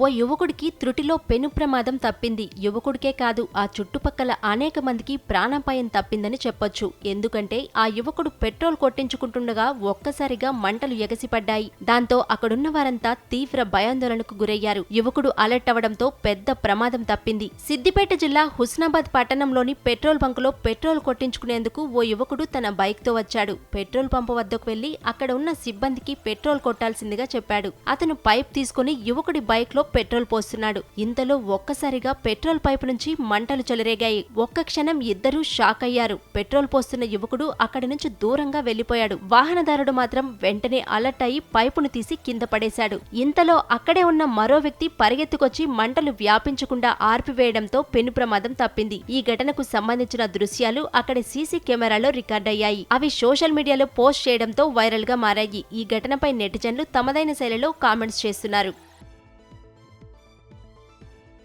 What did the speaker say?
ఓ యువకుడికి త్రుటిలో పెను ప్రమాదం తప్పింది. యువకుడికే కాదు ఆ చుట్టుపక్కల అనేక మందికి ప్రాణాపాయం తప్పిందని చెప్పొచ్చు. ఎందుకంటే ఆ యువకుడు పెట్రోల్ కొట్టించుకుంటుండగా ఒక్కసారిగా మంటలు ఎగసిపడ్డాయి. దాంతో అక్కడున్న వారంతా తీవ్ర భయాందోళనకు గురయ్యారు. యువకుడు అలర్ట్ అవడంతో పెద్ద ప్రమాదం తప్పింది. సిద్దిపేట జిల్లా హుస్నాబాద్ పట్టణంలోని పెట్రోల్ బంకులో పెట్రోల్ కొట్టించుకునేందుకు ఓ యువకుడు తన బైక్తో వచ్చాడు. పెట్రోల్ పంపు వద్దకు వెళ్ళి అక్కడ ఉన్న సిబ్బందికి పెట్రోల్ కొట్టాల్సిందిగా చెప్పాడు. అతను పైప్ తీసుకుని యువకుడి బైక్ లో పెట్రోల్ పోస్తున్నాడు. ఇంతలో ఒక్కసారిగా పెట్రోల్ పైపు నుంచి మంటలు చెలరేగాయి. ఒక్క క్షణం ఇద్దరూ షాక్ అయ్యారు. పెట్రోల్ పోస్తున్న యువకుడు అక్కడి నుంచి దూరంగా వెళ్ళిపోయాడు వాహనదారుడు మాత్రం వెంటనే అలర్ట్ అయి పైపును తీసి కింద పడేశాడు. ఇంతలో అక్కడే ఉన్న మరో వ్యక్తి పరిగెత్తుకొచ్చి మంటలు వ్యాపించకుండా ఆర్పివేయడంతో పెను ప్రమాదం తప్పింది. ఈ ఘటనకు సంబంధించిన దృశ్యాలు అక్కడి సీసీ కెమెరాలో రికార్డయ్యాయి. అవి సోషల్ మీడియాలో పోస్ట్ చేయడంతో వైరల్గా మారాయి. ఈ ఘటనపై నెటిజన్లు తమదైన శైలిలో కామెంట్స్ చేస్తున్నారు.